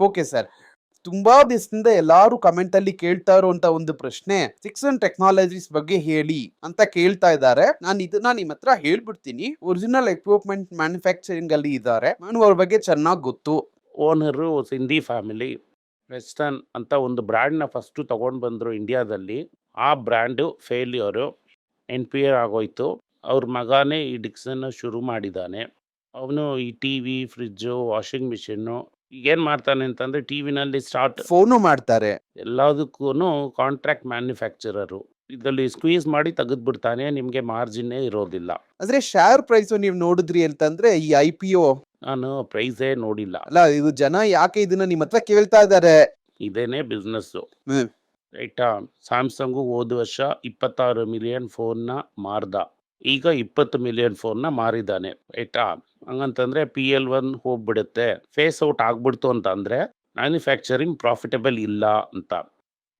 Okay sir. ತುಂಬಾ ದಿವಸದಿಂದ ಎಲ್ಲಾರು ಕಮೆಂಟ್ ಅಲ್ಲಿ ಕೇಳ್ತಾ ಇರುವಂತ ಒಂದು ಪ್ರಶ್ನೆ ಸಿಕ್ಸ್ ಅಂಡ್ ಟೆಕ್ನಾಲಜೀಸ್ ಬಗ್ಗೆ ಹೇಳಿ ಅಂತ ಕೇಳ್ತಾ ಇದ್ದಾರೆ. ನಾನು ಇದನ್ನ ನಿಮ್ಮ ಹತ್ರ ಹೇಳ್ಬಿಡ್ತೀನಿ. ಒರಿಜಿನಲ್ ಎಕ್ವಿಪ್ಮೆಂಟ್ ಮ್ಯಾನುಫ್ಯಾಕ್ಚರಿಂಗ್ ಅಲ್ಲಿ ಇದ್ದಾರೆ. ನಾನು ಅವ್ರ ಬಗ್ಗೆ ಚೆನ್ನಾಗಿ ಗೊತ್ತು. ಓನರು ಸಿಂಧಿ ಫ್ಯಾಮಿಲಿ ವೆಸ್ಟರ್ನ್ ಅಂತ ಒಂದು ಬ್ರ್ಯಾಂಡ್ನ ಫಸ್ಟು ತೊಗೊಂಡು ಬಂದರು ಇಂಡಿಯಾದಲ್ಲಿ ಆ brand failure N P R ಆಗೋಯ್ತು. ಅವ್ರ ಮಗನೇ ಈ ಡಿಕ್ಸನ್ನು ಶುರು ಮಾಡಿದ್ದಾನೆ. ಅವನು ಈ T V fridge washing machine ಏನು ಮಾಡ್ತಾನೆ ಅಂತಂದ್ರೆ ಟಿವಿನಲ್ಲಿ ಸ್ಟಾರ್ಟ್ ಫೋನು ಮಾಡ್ತಾರೆ. ಎಲ್ಲದಕ್ಕೂ ಕಾಂಟ್ರಾಕ್ಟ್ ಮ್ಯಾನುಫ್ಯಾಕ್ಚರರು ಇದರಲ್ಲಿ ಸ್ಕ್ವೀಸ್ ಮಾಡಿ ತೆಗೆದ್ಬಿಡ್ತಾನೆ ನಿಮಗೆ ಮಾರ್ಜಿನ್ನೇ ಇರೋದಿಲ್ಲ. ಅಂದ್ರೆ ಶೇರ್ ಪ್ರೈಸ್ ನೀವು ನೋಡಿದ್ರಿ ಅಂತಂದ್ರೆ ಈ ಐ ಪಿ ಒ ನಾನು ಪ್ರೈಸೇ ನೋಡಿಲ್ಲ. ಅಲ್ಲ ಇದು ಜನ ಯಾಕೆ ಇದನ್ನ ನಿಮ್ಮ ಹತ್ರ ಕೇಳ್ತಾ ಇದ್ದಾರೆ? ಇದೇನೇ ಬಿಸ್ನೆಸ್. ರೈಟಾ ಸ್ಯಾಮ್ಸಂಗು ಹೋದ ವರ್ಷ ಇಪ್ಪತ್ತಾರು ಮಿಲಿಯನ್ ಫೋನ್ನ ಮಾರ್ದ. ಈಗ ಇಪ್ಪತ್ತು ಮಿಲಿಯನ್ ಫೋನ್ನ ಮಾರಿದ್ದಾನೆ ಆಯ್ತಾ? ಹಂಗಂತಂದ್ರೆ ಪಿ ಎಲ್ ಒನ್ ಹೋಗ್ಬಿಡುತ್ತೆ. ಫೇಸ್ ಔಟ್ ಆಗ್ಬಿಡ್ತು ಅಂತ ಅಂದ್ರೆ ಮ್ಯಾನುಫ್ಯಾಕ್ಚರಿಂಗ್ ಪ್ರಾಫಿಟಬಲ್ ಇಲ್ಲ ಅಂತ.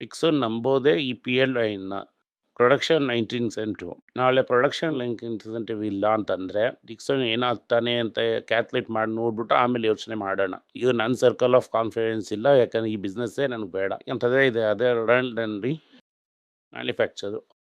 ಫಿಕ್ಸನ್ ನಂಬೋದೇ ಈ ಪಿ ಎಲ್ ಐನ ಪ್ರೊಡಕ್ಷನ್ ನೈನ್ಟೀನ್ ಸೆಂಟು ನಾಳೆ ಪ್ರೊಡಕ್ಷನ್ ನೈನ್ಟೀನ್ ಸೆಂಟಿವ್ ಇಲ್ಲ ಅಂತಂದ್ರೆ ಡಿಕ್ಸನ್ ಏನಾಗ್ತಾನೆ ಅಂತ ಕ್ಯಾಲ್ಕುಲೇಟ್ ಮಾಡಿ ನೋಡ್ಬಿಟ್ಟು ಆಮೇಲೆ ಯೋಚನೆ ಮಾಡೋಣ. ಇದು ನನ್ನ ಸರ್ಕಲ್ ಆಫ್ ಕಾನ್ಫಿಡೆನ್ಸ್ ಇಲ್ಲ, ಯಾಕಂದ್ರೆ ಈ ಬಿಸ್ನೆಸ್ಸೇ ನನಗೆ ಬೇಡ. ಅಂತದೇ ಇದೆ, ಅದೇ ರೀ ಮ್ಯಾನುಫ್ಯಾಕ್ಚರು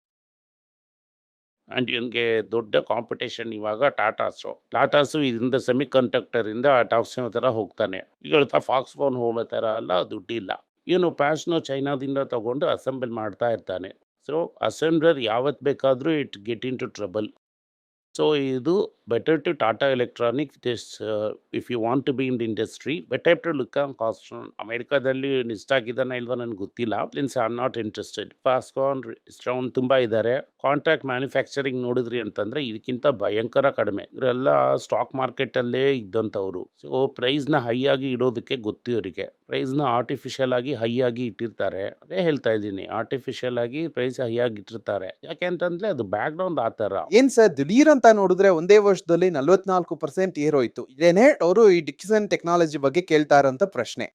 ಆ್ಯಂಡ್ ಇವನಿಗೆ ದೊಡ್ಡ ಕಾಂಪಿಟೇಷನ್ ಇವಾಗ ಟಾಟಾಸು ಟಾಟಾಸು ಇದರಿಂದ ಸೆಮಿ ಕಂಡಕ್ಟರಿಂದ ಟಾಕ್ಸಿನ ಥರ ಹೋಗ್ತಾನೆ. ಈಗ ಫಾಕ್ಸ್ ಫೋನ್ ಹೋಗೋ ಥರ ಎಲ್ಲ ದುಡ್ಡಿಲ್ಲ. ಇವನು ಪ್ಯಾಸ್ನು ಚೈನಾದಿಂದ ತಗೊಂಡು ಅಸೆಂಬಲ್ ಮಾಡ್ತಾ ಇರ್ತಾನೆ. ಸೊ ಅಸೆಂಬ್ಲರ್ ಯಾವತ್ತು ಬೇಕಾದರೂ it get in to trouble so ಇದು better to Tata electronic this if you want to be in the industry better to look on cost ಅಮೆರಿಕಾದಲ್ಲಿ ಇಷ್ಟ ಆಗಿದ್ದಾನೆ ಇಲ್ವಾ ನನಗೆ ಗೊತ್ತಿಲ್ಲ. ಪ್ಲಿನ್ಸ್ I am not interested Foxconn ಸ್ಟ್ರಾನ್ ತುಂಬ ಇದ್ದಾರೆ ಕಾಂಟ್ರಾಕ್ಟ್ ಮ್ಯಾನುಫ್ಯಾಕ್ಚರಿಂಗ್ ನೋಡಿದ್ರಿ ಅಂತಂದರೆ ಇದಕ್ಕಿಂತ ಭಯಂಕರ ಕಡಿಮೆ. ಇವರೆಲ್ಲ ಸ್ಟಾಕ್ ಮಾರ್ಕೆಟಲ್ಲೇ ಇದ್ದಂಥವ್ರು. ಸೊ ಪ್ರೈಸ್ನ ಹೈ ಆಗಿ ಇಡೋದಕ್ಕೆ ಗೊತ್ತು ಇವರಿಗೆ. ಪ್ರೈಸ್ನ ಆರ್ಟಿಫಿಷಿಯಲ್ ಆಗಿ ಹೈ ಆಗಿ ಇಟ್ಟಿರ್ತಾರೆ. ಅದೇ ಹೇಳ್ತಾ ಇದ್ದೀನಿ. ಆರ್ಟಿಫಿಷಿಯಲ್ ಆಗಿ ಪ್ರೈಸ್ ಹೈ ಆಗಿ ಇಟ್ಟಿರ್ತಾರೆ. ಯಾಕೆ ಅಂತಂದ್ರೆ ಅದು ಬ್ಯಾಕ್ ಗ್ರೌಂಡ್ ಆ ಏನ್ ಸರ್? ದಿಢೀರ್ ಅಂತ ನೋಡಿದ್ರೆ ಒಂದೇ ವರ್ಷದಲ್ಲಿ ನಲ್ವತ್ನಾಲ್ಕು ಪರ್ಸೆಂಟ್ ಏರೋಯ್ತು ಇದೇನೇ ಅವರು ಈ ಡಿಕ್ಸನ್ ಟೆಕ್ನಾಲಜಿ ಬಗ್ಗೆ ಕೇಳ್ತಾ ಇರೋಂತ ಪ್ರಶ್ನೆ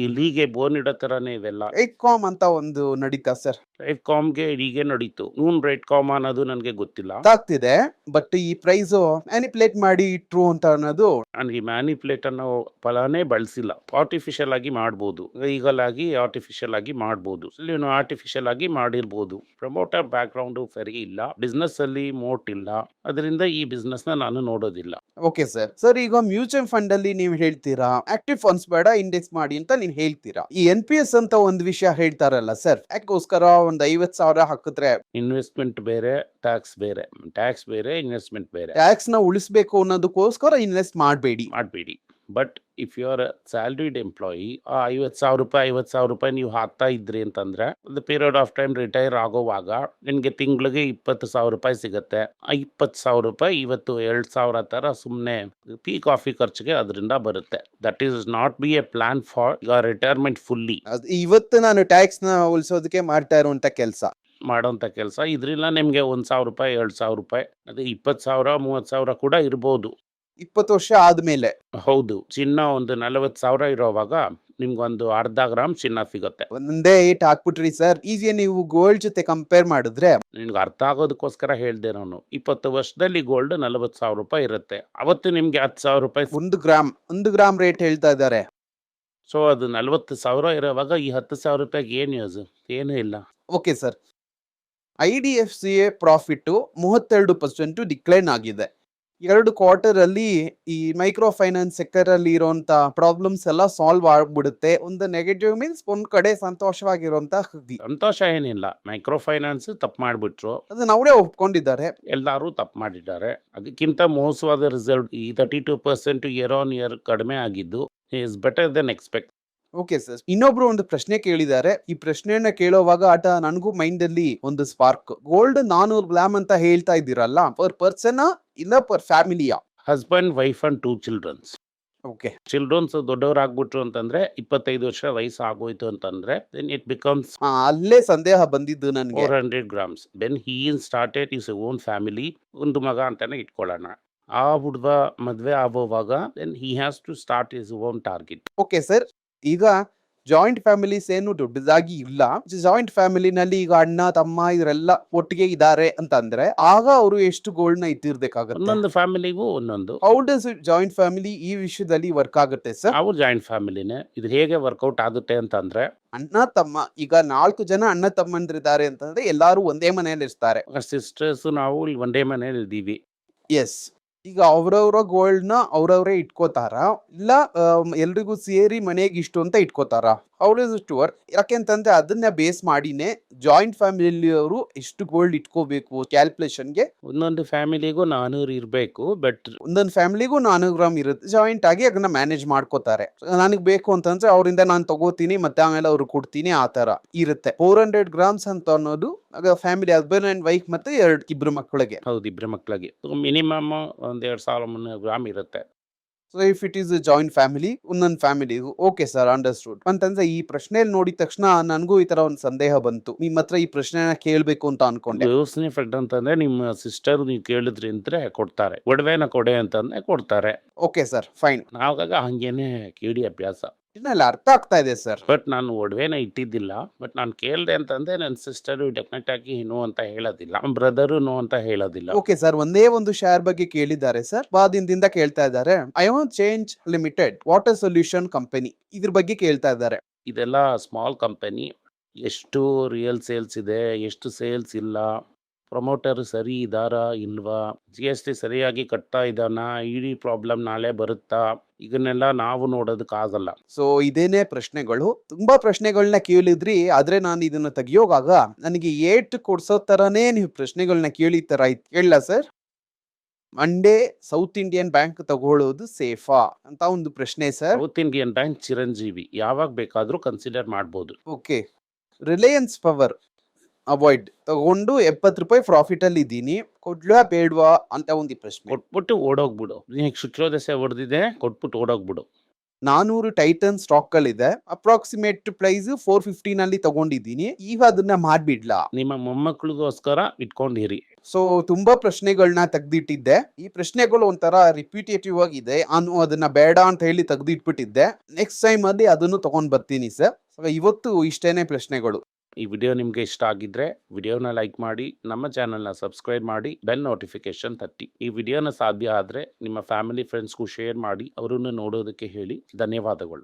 ಇಲ್ಲಿಗೆ ಬೋನ್ ಇಡೋ ಥರನೇ ಇವೆಲ್ಲ. ರೈಟ್ ಕಾಮ್ ಅಂತ ಒಂದು ನಡೀತಾ ಸರ್. ರೈಟ್ ಕಾಮ್ಗೆ ಹೀಗೆ ನಡೀತು. ನೂನ್ ರೈಟ್ ಕಾಮ್ ಅನ್ನೋದು ನನಗೆ ಗೊತ್ತಿಲ್ಲ. ಆಗ್ತಿದೆ ಬಟ್ ಈ ಪ್ರೈಸ್ ಮ್ಯಾನಿಪ್ಯುಲೇಟ್ ಮಾಡಿ ಇಟ್ರು ಅಂತ ಅನ್ನೋದು ನನಗೆ ಮ್ಯಾನಿಪ್ಯುಲೇಟ್ ಅನ್ನೋ ಫಲನೇ ಬಳಸಿಲ್ಲ. ಆರ್ಟಿಫಿಷಿಯಲ್ ಆಗಿ ಮಾಡ್ಬೋದು. ಈಗಲ್ ಆಗಿ ಆರ್ಟಿಫಿಷಿಯಲ್ ಆಗಿ ಮಾಡ್ಬೋದು. ಇವನು ಆರ್ಟಿಫಿಷಿಯಲ್ ಆಗಿ ಮಾಡಿರ್ಬೋದು. ಪ್ರಮೋಟರ್ ಬ್ಯಾಕ್ ಗ್ರೌಂಡ್ ಸರಿ ಇಲ್ಲ. ಬಿಸ್ನೆಸ್ ಅಲ್ಲಿ ಮೋಟ್ ಇಲ್ಲ. ಅದರಿಂದ ಈ ಬಿಸ್ನೆಸ್ನ ನಾನು ನೋಡೋದಿಲ್ಲ. Okay sir. ಸರ್ ಈಗ ಮ್ಯೂಚುವಲ್ ಫಂಡ್ ಅಲ್ಲಿ ನೀವು ಹೇಳ್ತೀರಾ? ಆಕ್ಟಿವ್ ಫಂಡ್ಸ್ ಬೇಡ ಇಂಡೆಕ್ಸ್ ಮಾಡಿ ಅಂತ ನೀವು ಹೇಳ್ತೀರಾ? ಈ ಎನ್ ಪಿ ಎಸ್ ಅಂತ ಒಂದು ವಿಷಯ ಹೇಳ್ತಾರಲ್ಲ ಸರ್ ಯಾಕೋಸ್ಕರ ಒಂದ್ ಐವತ್ ಸಾವಿರ ಹಾಕಿದ್ರೆ? ಇನ್ವೆಸ್ಟ್ಮೆಂಟ್ ಬೇರೆ ಟ್ಯಾಕ್ಸ್ ಬೇರೆ. ಟ್ಯಾಕ್ಸ್ ಬೇರೆ ಇನ್ವೆಸ್ಟ್ಮೆಂಟ್ ಬೇರೆ. ಟ್ಯಾಕ್ಸ್ನ ಉಳಿಸ್ಬೇಕು ಅನ್ನೋದಕ್ಕೋಸ್ಕರ ಇನ್ವೆಸ್ಟ್ ಮಾಡಬೇಡಿ. ಮಾಡಬೇಡಿ. But if you are salaried employee ಆ ಐವತ್ತು ಸಾವಿರ ರೂಪಾಯಿ ಐವತ್ತು ಸಾವಿರ ರೂಪಾಯಿ ನೀವು ಹಾಕ್ತಾ ಇದ್ರಿ ಅಂತಂದ್ರೆ ಒಂದು ಪೀರಿಯಡ್ ಆಫ್ ಟೈಮ್ ರಿಟೈರ್ ಆಗೋವಾಗ ನಿಮಗೆ ತಿಂಗಳಿಗೆ ಇಪ್ಪತ್ತು ಸಾವಿರ ರೂಪಾಯಿ ಸಿಗುತ್ತೆ. ಆ ಇಪ್ಪತ್ತು ಸಾವಿರ ರೂಪಾಯಿ ಇವತ್ತು ಎರಡು ಸಾವಿರ ಥರ ಸುಮ್ಮನೆ ಪೀ ಕಾಫಿ ಖರ್ಚಿಗೆ ಅದರಿಂದ ಬರುತ್ತೆ. That is not be a plan for your retirement fully ಇವತ್ತು ನಾನು ಟ್ಯಾಕ್ಸ್ನ ಉಳಿಸೋದಕ್ಕೆ ಮಾಡ್ತಾ ಇರುವಂತ ಕೆಲಸ. ಮಾಡೋಂಥ ಕೆಲಸ. ಇದರಿಂದ ನಿಮಗೆ ಒಂದು ಸಾವಿರ ರೂಪಾಯಿ ಎರಡು ಸಾವಿರ ರೂಪಾಯಿ ಅದೇ ಇಪ್ಪತ್ತು ಸಾವಿರ ಮೂವತ್ತು ಸಾವಿರ ಕೂಡ ಇರ್ಬೋದು. ಇಪ್ಪತ್ತು ವರ್ಷ ಆದ್ಮೇಲೆ. ಹೌದು ಚಿನ್ನ ಒಂದು ನಲವತ್ತು ಸಾವಿರ ಇರೋವಾಗ ನಿಮ್ಗೊಂದು ಅರ್ಧ ಗ್ರಾಮ್ ಚಿನ್ನ ಸಿಗುತ್ತೆ. ಒಂದೇ ಏಟ್ ಹಾಕ್ಬಿಟ್ರಿ ಸರ್ ಈಸಿ ನೀವು ಗೋಲ್ಡ್ ಜೊತೆ ಕಂಪೇರ್ ಮಾಡಿದ್ರೆ ನಿಮ್ಗೆ ಅರ್ಥ ಆಗೋದಕ್ಕೋಸ್ಕರ ಹೇಳ್ದೆ ನಾನು. ಇಪ್ಪತ್ತು ವರ್ಷದಲ್ಲಿ ಗೋಲ್ಡ್ ನಲವತ್ತು ಸಾವಿರ ರೂಪಾಯಿ ಇರುತ್ತೆ. ಅವತ್ತು ನಿಮ್ಗೆ ಹತ್ತು ಸಾವಿರ ರೂಪಾಯಿ ಒಂದು ಗ್ರಾಮ್ ಒಂದು ಗ್ರಾಮ್ ರೇಟ್ ಹೇಳ್ತಾ ಇದ್ದಾರೆ. ಸೊ ಅದು ನಲವತ್ತು ಸಾವಿರ ಇರೋವಾಗ ಈ ಹತ್ತು ಸಾವಿರ ರೂಪಾಯಿಗೆ ಏನು ಯೂಸ್ ಏನೂ ಇಲ್ಲ. Okay sir I D F C A profit ಮೂವತ್ತೆರಡು ಪರ್ಸೆಂಟು ಡಿಕ್ಲೈನ್ ಆಗಿದೆ. ಎರಡು ಕ್ವಾರ್ಟರ್ ಅಲ್ಲಿ ಈ ಮೈಕ್ರೋ ಫೈನಾನ್ಸ್ ಸೆಕ್ಟರ್ ಅಲ್ಲಿ ಇರುವಂತ ಪ್ರಾಬ್ಲಮ್ಸ್ ಎಲ್ಲ ಸಾಲ್ವ್ ಆಗ್ಬಿಡುತ್ತೆ. ಒಂದು ನೆಗೆಟಿವ್ ಮೀನ್ಸ್ ಒಂದ್ ಕಡೆ ಸಂತೋಷವಾಗಿರುವಂತ ಸುದ್ದಿ ಸಂತೋಷ ಏನಿಲ್ಲ. ಮೈಕ್ರೋ ಫೈನಾನ್ಸ್ ತಪ್ಪು ಮಾಡಿಬಿಟ್ರು. ಅದನ್ನ ಅವರೇ ಒಪ್ಕೊಂಡಿದ್ದಾರೆ. ಎಲ್ಲರೂ ತಪ್ಪು ಮಾಡಿದ್ದಾರೆ. ಅದಕ್ಕಿಂತ ಮೋಸವಾದ ರಿಸಲ್ಟ್ ಈ thirty two percent year on year ಕಡಿಮೆ ಆಗಿದ್ದು is better than expect okay sir ಇನ್ನೊಬ್ರು ಒಂದು ಪ್ರಶ್ನೆ ಕೇಳಿದ್ದಾರೆ. ಈ ಪ್ರಶ್ನೆಯನ್ನ ಕೇಳೋವಾಗ ಆಟ ನನಗೂ ಮೈಂಡ್ ಅಲ್ಲಿ ಒಂದು ಸ್ಪಾರ್ಕ್. ಗೋಲ್ಡ್ ನಾನೂರು ಗ್ರಾಮ್ ಅಂತ ಹೇಳ್ತಾ ಇದ್ದೀರಲ್ಲ ಪರ್ ಪರ್ಸನ್ ಇಲ್ಲ per ಫ್ಯಾಮಿಲಿಯ? Husband wife and two childrens okay childrens ದೊಡ್ಡವರಾಗ್ಬಿಟ್ರು ಅಂತಂದ್ರೆ ಇಪ್ಪತ್ತೈದು ವರ್ಷ ವಯಸ್ಸು ಆಗೋಯ್ತು ಅಂತಂದ್ರೆ ದೆನ್ ಇಟ್ ಬಿಕಮ್ಸ್ ಅಲ್ಲೇ ಸಂದೇಹ ಬಂದಿದ್ದು ನನಗೆ. Four hundred grams then he started his own family ಒಂದು ಮಗ ಅಂತಾನೆ ಇಟ್ಕೊಳ್ಳೋಣ. ಆ ಹುಡುಗ ಮದುವೆ ಆಗೋವಾಗ then he has to start his own target okay sir ಈಗ ಜಾಯಿಂಟ್ ಫ್ಯಾಮಿಲೀಸ್ ಏನು ದೊಡ್ಡದಾಗಿ ಇಲ್ಲ. ಜಾಯಿಂಟ್ ಫ್ಯಾಮಿಲಿನಲ್ಲಿ ಈಗ ಅಣ್ಣ ತಮ್ಮ ಇವರೆಲ್ಲ ಒಟ್ಟಿಗೆ ಇದ್ದಾರೆ ಅಂತಂದ್ರೆ ಆಗ ಅವರು ಎಷ್ಟು ಗೋಲ್ಡ್ನ ಇಟ್ಟಿರ್ಬೇಕಾಗುತ್ತೆ? ಒಂದೊಂದು ಫ್ಯಾಮಿಲಿಗೂ ಒಂದೊಂದು. ಹೌ ಡಸ್ ಜಾಯಿಂಟ್ ಫ್ಯಾಮಿಲಿ ಈ ವಿಷಯದಲ್ಲಿ ವರ್ಕ್ ಆಗುತ್ತೆ ಸರ್ ಅವ್ರು ಜಾಯಿಂಟ್ ಫ್ಯಾಮಿಲಿನೇ ಇದು ಹೇಗೆ ವರ್ಕೌಟ್ ಆಗುತ್ತೆ ಅಂತಂದ್ರೆ ಅಣ್ಣ ತಮ್ಮ ಈಗ ನಾಲ್ಕು ಜನ ಅಣ್ಣ ತಮ್ಮಂದಿರಿದ್ದಾರೆ ಅಂತಂದ್ರೆ ಎಲ್ಲಾರು ಒಂದೇ ಮನೆಯಲ್ಲಿ ಇರ್ತಾರೆ ಸಿಸ್ಟರ್ಸ್ ನಾವು ಇಲ್ಲಿ ಒಂದೇ ಮನೆಯಲ್ಲಿ ಇದ್ದೀವಿ ಎಸ್ ಈಗ ಅವ್ರವ್ರ ಗೋಲ್ಡ್ನ ಅವ್ರವ್ರೇ ಇಟ್ಕೋತಾರ? ಇಲ್ಲ ಎಲ್ರಿಗೂ ಸೇರಿ ಮನೆಗೆ ಇಷ್ಟು ಅಂತ ಇಟ್ಕೋತಾರ? ಅವ್ರ ಟೂರ್ ಯಾಕೆಂತಂದ್ರೆ ಅದನ್ನ ಬೇಸ್ ಮಾಡಿನೇ ಜಾಯಿಂಟ್ ಫ್ಯಾಮಿಲಿಯವರು ಎಷ್ಟು ಗೋಲ್ಡ್ ಇಟ್ಕೋಬೇಕು ಕ್ಯಾಲ್ಕುಲೇಷನ್ಗೆ ಒಂದೊಂದು ಫ್ಯಾಮಿಲಿಗೂ ನಾನೂರು ಇರಬೇಕು ಬಟ್ ಒಂದೊಂದು ಫ್ಯಾಮಿಲಿಗೂ ನಾನೂರು ಗ್ರಾಮ್ ಇರುತ್ತೆ. ಜಾಯಿಂಟ್ ಆಗಿ ಅದನ್ನ ಮ್ಯಾನೇಜ್ ಮಾಡ್ಕೋತಾರೆ. ನನಗೆ ಬೇಕು ಅಂತಂದ್ರೆ ಅವರಿಂದ ನಾನು ತಗೋತೀನಿ ಮತ್ತೆ ಆಮೇಲೆ ಅವ್ರು ಕೊಡ್ತೀನಿ ಆ ತರ ಇರುತ್ತೆ. ಫೋರ್ ಹಂಡ್ರೆಡ್ ಗ್ರಾಮ್ಸ್ ಅಂತ ಅನ್ನೋದು ಫ್ಯಾಮಿಲಿ ಹಸ್ಬೆಂಡ್ ಅಂಡ್ ವೈಫ್ ಮತ್ತೆ ಎರಡು ಇಬ್ರು ಮಕ್ಕಳಿಗೆ. ಹೌದು ಇಬ್ಬರು ಮಕ್ಕಳಿಗೆ. ಮಿನಿಮಮ್ ಒಂದ್ ಎರಡ್ ಸಾವಿರ ಮುನ್ನೂರು ಗ್ರಾಮ್ ಇರುತ್ತೆ. So if it is joint family ಒಂದೊಂದು ಫ್ಯಾಮಿಲಿಗೂ ಓಕೆ ಸರ್ ಅಂಡರ್ಸ್ಟುಡ್ ಅಂತಂದ್ರೆ ಈ ಪ್ರಶ್ನೆಯಲ್ಲಿ ನೋಡಿದ ತಕ್ಷಣ ನನಗೂ ಈ ತರ ಒಂದು ಸಂದೇಹ ಬಂತು. ನಿಮ್ಮ ಹತ್ರ ಈ ಪ್ರಶ್ನೆನ ಕೇಳಬೇಕು ಅಂತ ಅನ್ಕೊಂಡೆ. ಯೋಸನೆ ಫೆಕ್ಟ್ ಅಂತಂದ್ರೆ ನಿಮ್ಮ ಸಿಸ್ಟರ್ ನೀವು ಕೇಳಿದ್ರಿ ಅಂದ್ರೆ ಕೊಡ್ತಾರೆ. ಒಡವೆನ ಕೊಡೆ ಅಂತಂದ್ರೆ ಕೊಡ್ತಾರೆ. ಓಕೆ ಸರ್ ಫೈನ್ ನಾವಾಗ ಹಂಗೇನೆ ಕೇಳಿ ಅಭ್ಯಾಸ. ಇದನ್ನೆಲ್ಲ ಅರ್ಥ ಆಗ್ತಾ ಇದೆ ಸರ್. ಬಟ್ ನಾನು ಒಡವೆನ ಇಟ್ಟಿದ್ದಿಲ್ಲ. ಬಟ್ ನಾನು ಕೇಳಿದೆ ಅಂತಂದ್ರೆ ನನ್ನ ಸಿಸ್ಟರ್ ಡೆಫಿನೆಟ್ ಆಗಿ ನೋ ಅಂತ ಹೇಳೋದಿಲ್ಲ. ನಮ್ಮ ಬ್ರದರು ನೋ ಅಂತ ಹೇಳೋದಿಲ್ಲ. Okay sir. ಒಂದೇ ಒಂದು ಶೇರ್ ಬಗ್ಗೆ ಕೇಳಿದ್ದಾರೆ ಸರ್. ಬಾದಿಂದಿಂದ ಕೇಳ್ತಾ ಇದ್ದಾರೆ. Ion exchange limited water solution company ಇದ್ರ ಬಗ್ಗೆ ಕೇಳ್ತಾ ಇದ್ದಾರೆ. ಇದೆಲ್ಲ ಸ್ಮಾಲ್ ಕಂಪನಿ ಎಷ್ಟು ರಿಯಲ್ ಸೇಲ್ಸ್ ಇದೆ ಎಷ್ಟು ಸೇಲ್ಸ್ ಇಲ್ಲ. ಪ್ರಮೋಟರ್ ಸರಿ ಇದಾರಾ ಇಲ್ವಾ? ಜಿ ಎಸ್ ಟಿ ಸರಿಯಾಗಿ ಕಟ್ತಾ ಇದ್ದಾನ ಡಿ ಪ್ರಾಬ್ಲಮ್ ನಾಳೆ ಬರುತ್ತಾ? ಇದನ್ನೆಲ್ಲ ನಾವು ನೋಡೋದಕ್ಕಾಗಲ್ಲ ಸೊ ಇದೇನೇ ಪ್ರಶ್ನೆಗಳು. ತುಂಬಾ ಪ್ರಶ್ನೆಗಳನ್ನ ಕೇಳಿದ್ರಿ. ಆದ್ರೆ ನಾನು ಇದನ್ನ ತೆಗಿಯೋವಾಗ ನನಗೆ ಏಟ್ ಕೊಡ್ಸೋ ತರನೇ ನೀವು ಪ್ರಶ್ನೆಗಳನ್ನ ಕೇಳಿ ತರ ಇತ್ತು ಕೇಳಲ್ಲ sir Monday South Indian bank ತಗೊಳ್ಳೋದು ಸೇಫಾ ಅಂತ ಒಂದು ಪ್ರಶ್ನೆ ಸರ್ ಸೌತ್ ಇಂಡಿಯನ್ ಬ್ಯಾಂಕ್ ಚಿರಂಜೀವಿ. ಯಾವಾಗ ಬೇಕಾದ್ರೂ ಕನ್ಸಿಡರ್ ಮಾಡ್ಬೋದು. ಓಕೆ ರಿಲಯನ್ಸ್ ಪವರ್ ಅವಾಯ್ಡ್ ತಗೊಂಡು ಎಪ್ಪತ್ತು ರೂಪಾಯಿ ಪ್ರಾಫಿಟ್ ಅಲ್ಲಿ ಇದ್ದೀನಿ. ಕೊಡ್ಲಾ ಬೇಡ್ವಾ ಅಂತ ಒಂದು ಪ್ರಶ್ನೆ. ಕೊಟ್ಬಿಟ್ಟು ಓಡೋಗ್ಬಿಡು. ನೀನು ಶುಕ್ರೋದಶೆ ಹೊಡೆದಿದೆ ಕೊಟ್ಬಿಟ್ಟು ಓಡೋಗ್ಬಿಡು. ನಾನೂರು ಟೈಟನ್ ಸ್ಟಾಕ್ ಗಳಿದೆ ಅಪ್ರಾಕ್ಸಿಮೇಟ್ ಪ್ರೈಸ್ ಫೋರ್ ಅಲ್ಲಿ ತಗೊಂಡಿದ್ದೀನಿ. ಈಗ ಅದನ್ನ ಮಾಡ್ಬಿಡ್ಲಾ? ನಿಮ್ಮ ಮೊಮ್ಮಕ್ಕಳಿಗೋಸ್ಕರ ಇಟ್ಕೊಂಡಿರಿ. ಸೊ ತುಂಬಾ ಪ್ರಶ್ನೆಗಳನ್ನ ತೆಗ್ದಿಟ್ಟಿದ್ದೆ. ಈ ಪ್ರಶ್ನೆಗಳು ಒಂಥರ ರಿಪಿಟೇಟಿವ್ ಆಗಿದೆ. ನಾನು ಅದನ್ನ ಬೇಡ ಅಂತ ಹೇಳಿ ತೆಗ್ದಿಟ್ಬಿಟ್ಟಿದ್ದೆ. ನೆಕ್ಸ್ಟ್ ಟೈಮ್ ಅಲ್ಲಿ ಅದನ್ನು ತಗೊಂಡ್ ಬರ್ತೀನಿ ಸರ್. ಇವತ್ತು ಇಷ್ಟೇನೆ ಪ್ರಶ್ನೆಗಳು. ಈ ವಿಡಿಯೋ ನಿಮಗೆ ಇಷ್ಟ ಆಗಿದ್ರೆ ವಿಡಿಯೋನ ಲೈಕ್ ಮಾಡಿ, ನಮ್ಮ ಚಾನೆಲ್ನ ಸಬ್ಸ್ಕ್ರೈಬ್ ಮಾಡಿ, ಬೆಲ್ ನೋಟಿಫಿಕೇಶನ್ ತಟ್ಟಿ. ಈ ವಿಡಿಯೋನ ಸಾಧ್ಯ ಆದರೆ ನಿಮ್ಮ ಫ್ಯಾಮಿಲಿ, ಫ್ರೆಂಡ್ಸ್ಗೂ ಶೇರ್ ಮಾಡಿ, ಅವರನ್ನು ನೋಡೋದಕ್ಕೆ ಹೇಳಿ. ಧನ್ಯವಾದಗಳು.